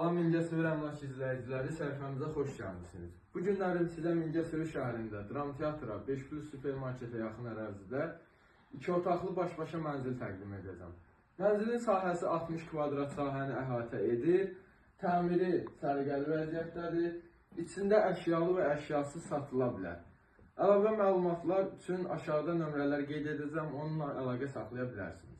Salam Mingəçevir əmlak izləyiciləri, səhifəmizə xoş gəlmisiniz. Bu günlərim sizə Mingəçevir şəhərində Dram Teatra 5 plus supermarketə yaxın ərazidə 2 otaqlı baş-başa mənzil təqdim edəcəm. Mənzilin sahəsi 60 kvadrat sahəni əhatə edir, təmiri səliqəli vəziyyətdədir, içində əşyalı və əşyasız satıla bilər. Əlavə məlumatlar üçün aşağıda nömrələr qeyd edəcəm, onunla əlaqə saxlaya bilərsiniz.